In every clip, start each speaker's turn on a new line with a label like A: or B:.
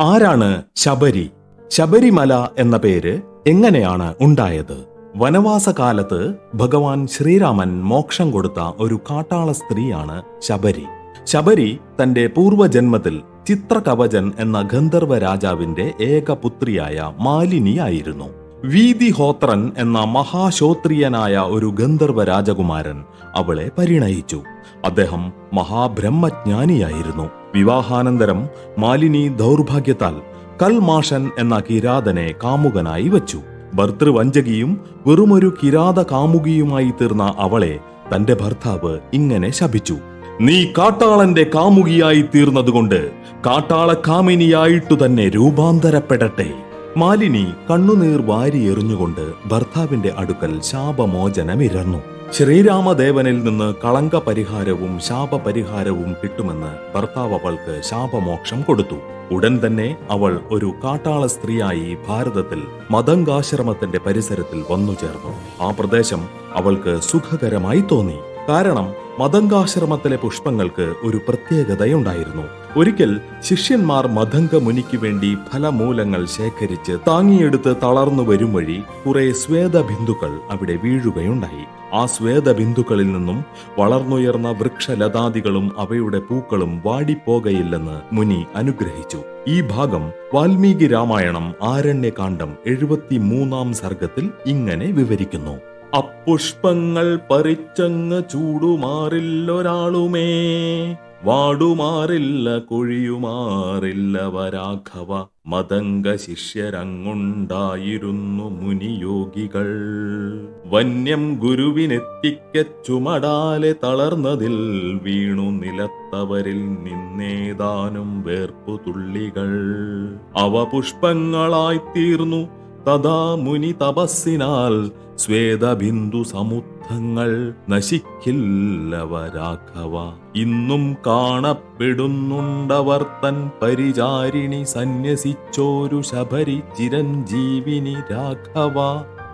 A: ആരാണ് ശബരി? ശബരിമല എന്ന പേര് എങ്ങനെയാണ് ഉണ്ടായത്? വനവാസകാലത്ത് ഭഗവാൻ ശ്രീരാമൻ മോക്ഷം കൊടുത്ത ഒരു കാട്ടാള സ്ത്രീയാണ് ശബരി. ശബരി തന്റെ പൂർവജന്മത്തിൽ ചിത്രകവചൻ എന്ന ഗന്ധർവ രാജാവിന്റെ ഏക പുത്രിയായ മാലിനിയായിരുന്നു. വീതിഹോത്രൻ എന്ന മഹാശോത്രിയനായ ഒരു ഗന്ധർവ രാജകുമാരൻ അവളെ പരിണയിച്ചു. അദ്ദേഹം മഹാബ്രഹ്മജ്ഞാനിയായിരുന്നു. വിവാഹാനന്തരം മാലിനി ദൗർഭാഗ്യത്താൽ കൽമാഷൻ എന്ന കിരാതനെ കാമുകനായി വച്ചു. ഭർത്തൃവഞ്ചകിയും വെറുമൊരു കിരാത കാമുകിയുമായി തീർന്ന അവളെ തന്റെ ഭർത്താവ് ഇങ്ങനെ ശപിച്ചു. നീ കാട്ടാളന്റെ കാമുകിയായി തീർന്നതുകൊണ്ട് കാട്ടാള കാമിനിയായിട്ടു തന്നെ രൂപാന്തരപ്പെടട്ടെ. മാലിനി കണ്ണുനീർ വാരിയെറിഞ്ഞുകൊണ്ട് ഭർത്താവിന്റെ അടുക്കൽ ശാപമോചനമിരന്നു. ശ്രീരാമദേവനിൽ നിന്ന് കളങ്ക പരിഹാരവും ശാപപരിഹാരവും കിട്ടുമെന്ന് ഭർത്താവ് അവൾക്ക് ശാപമോക്ഷം കൊടുത്തു. ഉടൻ തന്നെ അവൾ ഒരു കാട്ടാള സ്ത്രീയായി ഭാരതത്തിൽ മതങ്കാശ്രമത്തിന്റെ പരിസരത്തിൽ വന്നു ചേർന്നു. ആ പ്രദേശം അവൾക്ക് സുഖകരമായി തോന്നി. കാരണം മതങ്കാശ്രമത്തിലെ പുഷ്പങ്ങൾക്ക് ഒരു പ്രത്യേകതയുണ്ടായിരുന്നു. ഒരിക്കൽ ശിഷ്യന്മാർ മതംഗ മുനിക്ക് വേണ്ടി ഫലമൂലങ്ങൾ ശേഖരിച്ച് താങ്ങിയെടുത്ത് തളർന്നു വരും വഴി കുറെ സ്വേദബിന്ദുക്കൾ അവിടെ വീഴുകയുണ്ടായി. ആ സ്വേദബിന്ദുക്കളിൽ നിന്നും വളർന്നുയർന്ന വൃക്ഷലതാദികളും അവയുടെ പൂക്കളും വാടിപ്പോകയില്ലെന്ന് മുനി അനുഗ്രഹിച്ചു. ഈ ഭാഗം വാൽമീകി രാമായണം ആരണ്യകാന്ഡം എഴുപത്തി മൂന്നാം സർഗത്തിൽ ഇങ്ങനെ വിവരിക്കുന്നു. അപ്പുഷ്പങ്ങൾ പറിച്ചങ്ങ് ചൂടുമാറില്ലൊരാളുമേ വാടുമാറില്ല കൊഴിയുമാറില്ല വരാഘവ. മതംഗ ശിഷ്യരങ്ങുണ്ടായിരുന്നു മുനിയോഗികൾ. വന്യം ഗുരുവിനെത്തിക്ക ചുമടാലെ തളർന്നതിൽ വീണു നിലത്തവരിൽ നിന്നേതാനും വേർപ്പുതുള്ളികൾ. അവ പുഷ്പങ്ങളായി തീർന്നു തഥാ മുനി തപസ്സിനാൽ ശ്വേതബിന്ദു സമുദ്ധങ്ങൾ നശിക്കില്ലവ രാഘവ ഇന്നും കാണപ്പെടുന്നുണ്ടവർ തൻ പരിചാരിണി സന്യസിച്ചോരു ശബരി ചിരഞ്ജീവിനി രാഘവ.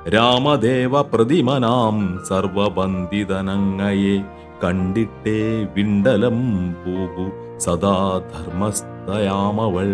A: രാമദേവ പ്രതിമനാം സർവബന്ധിതനങ്ങയെ കണ്ടിട്ടേ വിണ്ടലം പോകൂ സദാ ധർമ്മസ്ഥയാമവൾ